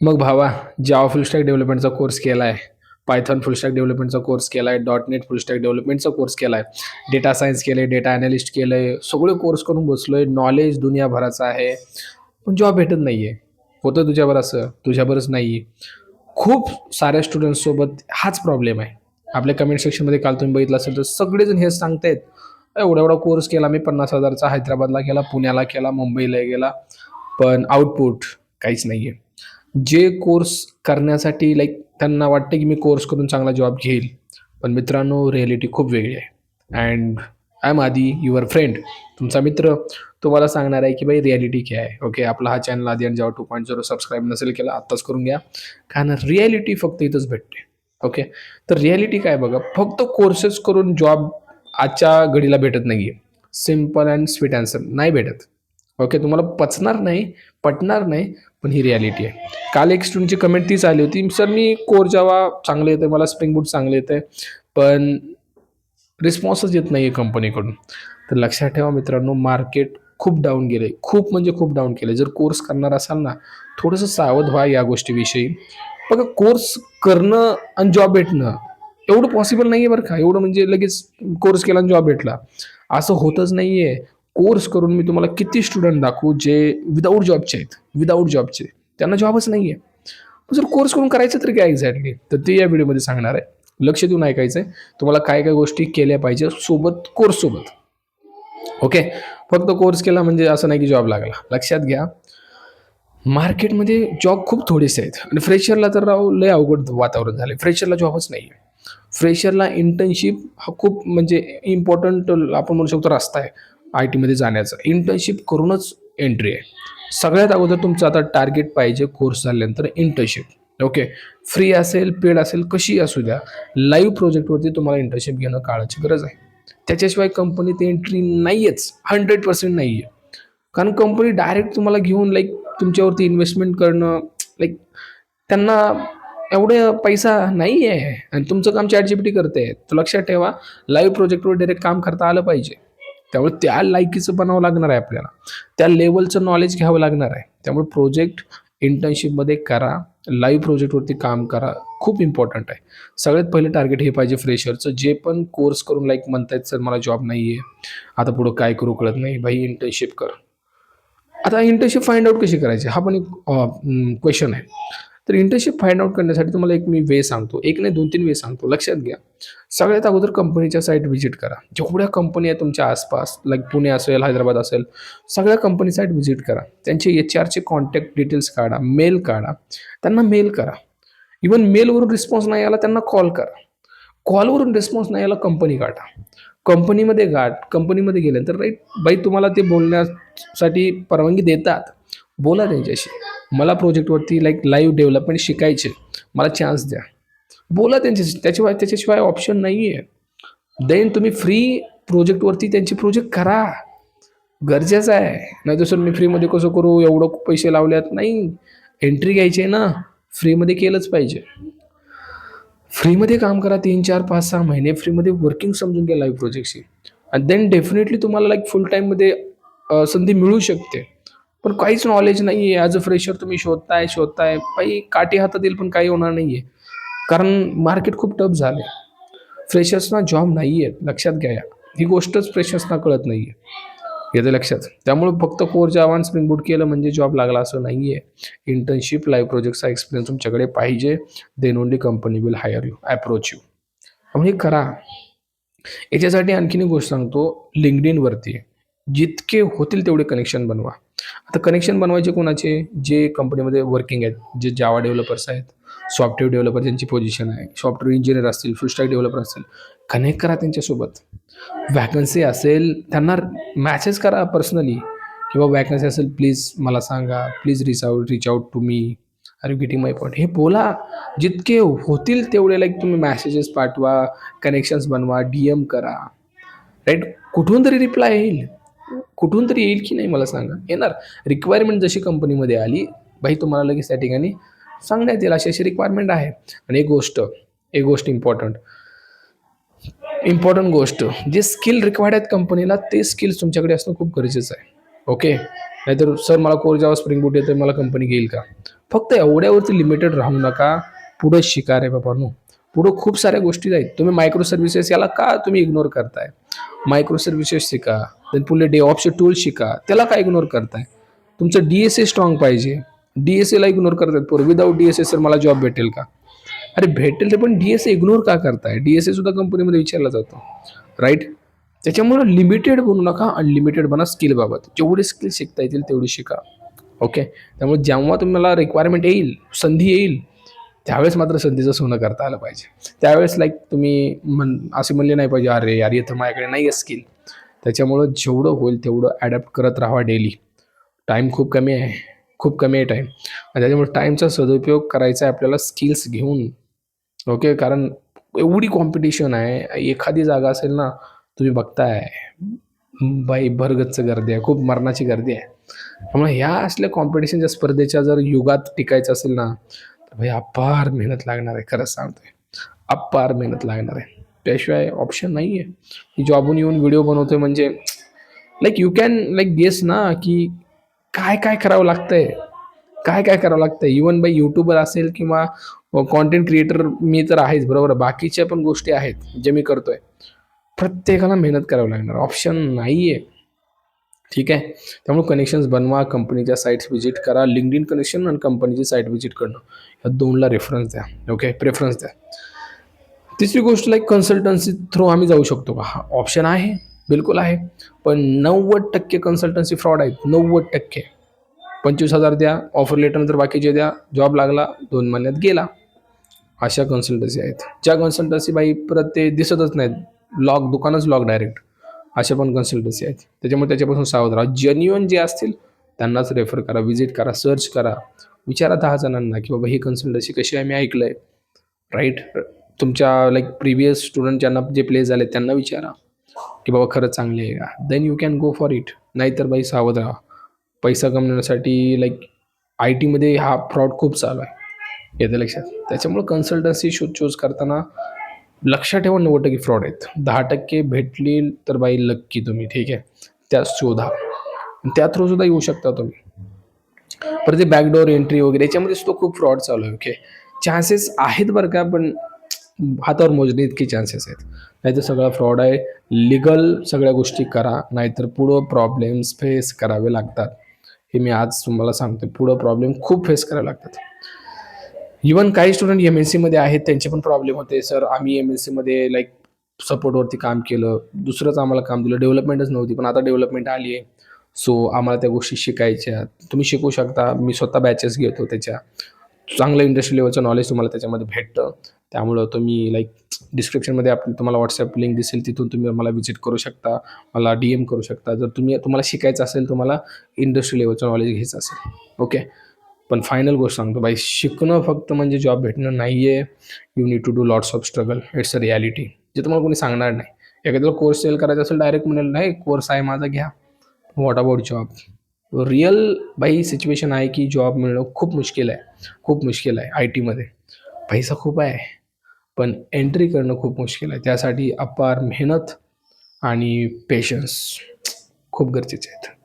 मग भावा Java full stack डेव्हलपमेंटचा कोर्स केला आहे पायथॉन फुल स्टॅक डेव्हलपमेंटचा कोर्स केला आहे डॉट नेट फुल स्टॅक डेव्हलपमेंटचा कोर्स केला आहे डेटा सायन्स केलं आहे डेटा अनालिस्ट केलं आहे सगळे कोर्स करून बसलो आहे नॉलेज दुनियाभराचं आहे पण जॉब भेटत नाही आहे होतं तुझ्यावर असं तुझ्यावरच नाही आहे खूप साऱ्या स्टुडंट्ससोबत हाच प्रॉब्लेम आहे. आपल्या कमेंट सेक्शनमध्ये काल तुम्ही बघितलं असेल तर सगळेजण हेच सांगतायत एवढा एवढा कोर्स केला मी पन्नास हजारचा हैदराबादला केला पुण्याला केला मुंबईला गेला पण आउटपुट काहीच नाही आहे जे कोर्स करण्यासाठी लाईक त्यांना वाटतं की मी कोर्स करून चांगला जॉब घेईल. पण मित्रांनो रिॲलिटी खूप वेगळी आहे. अँड आय एम आधी युअर फ्रेंड तुमचा मित्र तुम्हाला सांगणार आहे की भाई रिॲलिटी काय आहे? ओके आपला हा चॅनल आधी आणि जेव्हा टू पॉईंट झिरो सबस्क्राईब नसेल केला आत्ताच करून घ्या. कारण रिॲलिटी फक्त इथंच भेटते. ओके तर रिॲलिटी काय बघा फक्त कोर्सेस करून जॉब आजच्या घडीला भेटत नाही आहे सिंपल अँड स्वीट अँसर नाही भेटत. ओके तुम्हाला पचणार नाही पटणार नाही पण ही रियालिटी आहे. काल एक स्टुडंटची कमेंट तीच आली होती. सर मी कोर जावा चांगले येते मला स्प्रिंग बूट चांगले येते पण रिस्पॉन्सच येत नाही आहे कंपनीकडून तर लक्षात ठेवा मित्रांनो मार्केट खूप डाऊन गेले खूप म्हणजे खूप डाऊन केले जर कोर्स करणार असाल ना थोडंसं सावध व्हा या गोष्टीविषयी. बघा कोर्स करणं आणि जॉब भेटणं एवढं पॉसिबल नाही आहे बरं का. एवढं म्हणजे लगेच कोर्स केला आणि जॉब भेटला. असं होतच नाही आहे कोर्स करून मी तुम्हाला किती स्टुडंट दाखवू जे विदाऊट जॉबचे आहेत विदाऊट जॉबचे त्यांना जॉबच नाही आहे जर कोर्स करून करायचं तरी काय एक्झॅक्टली तर ते या व्हिडिओमध्ये सांगणार आहे. लक्ष देऊन ऐकायचं आहे तुम्हाला काय काय गोष्टी केल्या पाहिजे सोबत कोर्ससोबत ओके फक्त कोर्स केला म्हणजे असं नाही की जॉब लागला. लक्षात घ्या. मार्केटमध्ये जॉब खूप थोडेसे आहेत. आणि फ्रेशरला तर राव लय अवघड वातावरण झालं फ्रेशरला जॉबच नाही आहे फ्रेशरला इंटर्नशिप हा खूप म्हणजे इम्पॉर्टंट आपण म्हणू शकतो रस्ता आहे. आय टीमध्ये जाण्याचं. इंटर्नशिप करूनच एंट्री आहे. सगळ्यात अगोदर तुमचं आता टार्गेट पाहिजे कोर्स झाल्यानंतर इंटर्नशिप ओके फ्री असेल पेड असेल कशी असू द्या लाईव्ह प्रोजेक्टवरती तुम्हाला इंटर्नशिप घेणं काळाची गरज आहे. त्याच्याशिवाय कंपनीत एंट्री नाही आहेच हंड्रेड पर्सेंट नाही आहे कारण कंपनी डायरेक्ट तुम्हाला घेऊन लाईक तुमच्यावरती इन्व्हेस्टमेंट करणं लाईक त्यांना एवढं पैसा नाही आहे आणि तुमचं काम चॅट जीपीटी करते. तर लक्षात ठेवा लाईव्ह प्रोजेक्टवर डायरेक्ट काम करता आलं पाहिजे. त्यामुळे त्या लायकीचं बनावं लागणार आहे आपल्याला. त्या लेवलचं नॉलेज घ्यावं लागणार आहे. त्यामुळे प्रोजेक्ट इंटर्नशिपमध्ये करा. लाईव्ह प्रोजेक्टवरती काम करा. खूप इम्पॉर्टंट आहे. सगळ्यात पहिले टार्गेट हे पाहिजे फ्रेशरचं जे पण कोर्स करून लाईक म्हणतायत सर मला जॉब नाही आहे आता पुढं काय करू कळत नाही. भाई इंटर्नशिप कर. आता इंटर्नशिप फाइंड आउट कशी करायची? हा पण एक क्वेश्चन आहे. तर इंटर्नशिप फाइंड आउट करण्यासाठी तुम्हाला एक मी वे सांगतो. एक नाही दोन तीन वे सांगतो. लक्षात घ्या. सगळ्यात अगोदर कंपनीच्या साईट व्हिजिट करा. जेवढ्या कंपनी आहे तुमच्या आसपास लाईक पुणे असेल हैदराबाद असेल सगळ्या कंपनी साईट व्हिजिट करा. त्यांचे एच आरचे कॉन्टॅक्ट डिटेल्स काढा मेल काढा. त्यांना मेल करा. इवन मेलवरून रिस्पॉन्स नाही आला त्यांना कॉल करा. कॉलवरून रिस्पॉन्स नाही आला कंपनी काढा. कंपनीमध्ये गाठ कंपनीमध्ये गेल्यानंतर राईट बाई तुम्हाला ते बोलण्यासाठी परवानगी देतात. बोला त्यांच्याशी मला प्रोजेक्टवरती लाईक लाईव्ह डेव्हलपमेंट शिकायचे मला चान्स द्या. बोला त्यांच्याशी त्याशिवाय त्याच्याशिवाय ऑप्शन नाही आहे देन तुम्ही फ्री प्रोजेक्टवरती त्यांचे प्रोजेक्ट करा. गरजेचं आहे. नाही तर सर मी फ्रीमध्ये कसं करू? एवढं पैसे लावल्यात. नाही. एंट्री घ्यायची आहे ना. फ्रीमध्ये केलंच पाहिजे. फ्रीमध्ये काम करा तीन चार पाच सहा महिने. फ्रीमध्ये वर्किंग समजून घ्या लाईव्ह प्रोजेक्टशी आणि देन डेफिनेटली तुम्हाला लाईक फुल टाईममध्ये संधी मिळू शकते. पण काहीच नॉलेज नाही आहे ॲज अ फ्रेशर तुम्ही शोधताय शोधताय. काही काठी हातात येईल पण काही होणार नाही आहे कारण मार्केट खूप टफ झालं आहे फ्रेशर्सना जॉब नाही आहे लक्षात घ्या. या. ही गोष्टच फ्रेशर्सना कळत नाही आहे येते लक्षात. त्यामुळे फक्त कोर जावान स्प्रिंग बूट केलं म्हणजे जॉब लागला असं नाही आहे इंटर्नशिप लाईव्ह प्रोजेक्टचा एक्सपिरियन्स तुमच्याकडे पाहिजे. Then only company will hire you approach you म्हणजे हे करा. याच्यासाठी आणखीन एक गोष्ट सांगतो. लिंकडिनवरती जितके होतील तेवढे कनेक्शन बनवा. आता कनेक्शन बनवायचे कोणाचे? जे कंपनीमध्ये वर्किंग आहेत जे जावा डेव्हलपर्स आहेत सॉफ्टवेअर डेव्हलपर ज्यांची पोझिशन आहे सॉफ्टवेअर इंजिनियर असतील फुलस्टॅक डेव्हलपर असतील कनेक्ट करा त्यांच्यासोबत वॅकन्सी असेल त्यांना मॅसेज करा पर्सनली किंवा वॅकन्सी असेल प्लीज मला सांगा please reach out reach out to me are you getting my point हे बोला. जितके होतील तेवढे लाईक तुम्ही मॅसेजेस पाठवा कनेक्शन्स बनवा डी एम करा. राईट कुठून तरी रिप्लाय येईल. कुठून तरी येईल की नाही मला सांगा. येणार. रिक्वायरमेंट जशी कंपनीमध्ये आली भाई तुम्हाला लगेच त्या ठिकाणी सांगण्यात येईल. अशी अशी रिक्वायरमेंट आहे. आणि एक गोष्ट एक गोष्ट इम्पॉर्टंट इम्पॉर्टंट गोष्ट जे स्किल रिक्वायर्ड आहेत कंपनीला ते स्किल्स तुमच्याकडे असणं खूप गरजेचं आहे. ओके नाहीतर सर मला कोर जावा स्प्रिंग बूट येतं मला कंपनी घेईल का? फक्त एवढ्यावरती लिमिटेड राहू नका. पुढं शिका रे बाबांनो पुढं खूप साऱ्या गोष्टी आहेत. तुम्ही मायक्रो सर्व्हिसेस याला का तुम्ही इग्नोर करताय? मायक्रो सर्व्हिसेस शिका देन पुढे डे ऑफचे टूल शिका त्याला का इग्नोर करताय? तुमचं डी एस ए स्ट्रॉंग पाहिजे. डी एस एला इग्नोर करतात पोर. Without D S A sir मला जॉब भेटेल का? अरे भेटेल ते पण डी एस ए इग्नोर का करताय? डी एस ए सुद्धा कंपनीमध्ये विचारला जातो. राईट त्याच्यामुळं लिमिटेड बनू नका अनलिमिटेड बना स्किलबाबत जेवढे स्किल शिकता येतील तेवढी शिका. ओके त्यामुळे जेव्हा तुम्हाला रिक्वायरमेंट येईल संधी येईल त्यावेळेस मात्र संधीचं सोनं करता आलं पाहिजे. त्यावेळेस लाईक तुम्ही म्हण असे म्हणले नाही पाहिजे अरे यार इथं माझ्याकडे नाही आहे स्किल त्याच्यामुळं जेवढं होईल तेवढं ॲडॅप्ट करत राहा डेली टाईम खूप कमी आहे. खूप कमी आहे टाईम आणि त्याच्यामुळे टाईमचा सदुपयोग करायचा आहे आपल्याला स्किल्स घेऊन. ओके कारण एवढी कॉम्पिटिशन आहे. एखादी जागा असेल ना तुम्ही बघताय. बाई भरगतचं गर्दी आहे. खूप मरणाची गर्दी आहे. त्यामुळे ह्या असल्या कॉम्पिटिशनच्या स्पर्धेच्या जर युगात टिकायचं असेल ना भाई अपार मेहनत लागणार आहे खरंच सांगतोय अपार मेहनत लागणार आहे त्याशिवाय ऑप्शन नाही आहे. जॉबून येऊन व्हिडिओ बनवतोय म्हणजे like you can like guess ना की काय काय करावं लागतंय. काय काय करावं लागतंय. इवन बाय यूट्यूबर असेल किंवा कॉन्टेंट क्रिएटर मी तर आहेच बरोबर? बाकीच्या पण गोष्टी आहेत जे मी करतोय. प्रत्येकाला मेहनत करावी लागणार. ऑप्शन नाही आहे ठीक आहे? त्यामुळे कनेक्शन्स बनवा कंपनीच्या साईट्स व्हिजिट करा लिंकड इन कनेक्शन आणि कंपनीची साईट व्हिजिट करणं. या दोनला रेफरन्स द्या ओके प्रेफरन्स द्या. तिसरी गोष्ट लाईक कन्सल्टन्सी थ्रू आम्ही जाऊ शकतो का? हा ऑप्शन आहे बिलकुल आहे. पण नव्वद टक्के कन्सल्टन्सी फ्रॉड आहेत नव्वद टक्के. पंचवीस हजार द्या ऑफर लेटरनंतर बाकीचे द्या जॉब लागला दोन महिन्यात गेला. अशा कन्सल्टन्सी आहेत. ज्या कन्सल्टन्सी बाई परत ते दिसतच नाहीत. लॉक दुकानच लॉक डायरेक्ट अशा पण कन्सल्टन्सी आहेत. त्याच्यामुळे त्याच्यापासून सावध राहा. जेन्युअन जे असतील त्यांनाच रेफर करा व्हिजिट करा सर्च करा. विचारा दहा जणांना की बाबा ही कन्सल्टन्सी कशी आहे? मी ऐकलं आहे राईट तुमच्या लाईक प्रिव्हियस स्टुडंट ज्यांना जे प्ले झाले त्यांना विचारा. की बाबा खरंच चांगले आहे का? Then you can go for it नाहीतर बाई सावध राहा. पैसा कमवण्यासाठी लाईक आय टीमध्ये हा फ्रॉड खूप चालू आहे. येतं लक्षात. त्याच्यामुळे कन्सल्टन्सी शूज चूज करताना लक्षात ठेवा नव्वद टक्के फ्रॉड आहेत. दहा टक्के भेटली तर बाई लक्की तुम्ही ठीक आहे? त्या शोधा. त्या थ्रू सुद्धा येऊ शकता तुम्ही. परत ते बॅकडोर एंट्री वगैरे याच्यामध्ये सुद्धा खूप फ्रॉड चालू आहे ओके चान्सेस आहेत बरं का पण हातावर मोजणे इतके चान्सेस आहेत. नाहीतर सगळा फ्रॉड आहे. लिगल सगळ्या गोष्टी करा नाहीतर पुढं प्रॉब्लेम्स फेस करावे लागतात. हे मी आज तुम्हाला सांगतो पुढं प्रॉब्लेम खूप फेस करावे लागतात. इवन काही स्टुडंट एम एस सीमध्ये आहेत त्यांचे पण प्रॉब्लेम होते. सर आम्ही एम एस सीमध्ये लाईक सपोर्टवरती काम केलं. दुसरंच आम्हाला काम दिलं. डेव्हलपमेंटच नव्हती पण आता डेव्हलपमेंट आली आहे. सो आम्हाला त्या गोष्टी शिकायच्या. तुम्ही शिकू शकता. मी स्वतः बॅचेस घेतो त्याच्या. चांगलं इंडस्ट्री लेवलचं नॉलेज तुम्हाला त्याच्यामध्ये भेटतं. त्यामुळं तुम्ही लाईक डिस्क्रिप्शनमध्ये आप तुम्हाला व्हॉट्सअप लिंक दिसेल. तिथून तुम्ही मला व्हिजिट करू शकता. मला डी एम करू शकता. जर तुम्ही तुम्हाला शिकायचं असेल तुम्हाला इंडस्ट्री लेवलचं नॉलेज घ्यायचं असेल. ओके पण फायनल गोष्ट सांगतो बाई शिकणं फक्त म्हणजे जॉब भेटणं नाही आहे you need to do lots of struggle it's a reality जे तुम्हाला कोणी सांगणार नाही. एखाद्याला कोर्स सेल करायचा असेल डायरेक्ट म्हणेल नाही कोर्स आहे माझा घ्या. वॉट अबाउट जॉब रिअल बाई सिच्युएशन आहे की जॉब मिळणं खूप मुश्किल आहे. खूप मुश्किल आहे आय टीमध्ये पैसा खूप आहे. पण एंट्री करणं खूप मुश्किल आहे. त्यासाठी अपार मेहनत आणि पेशन्स खूप गरजेचे आहेत.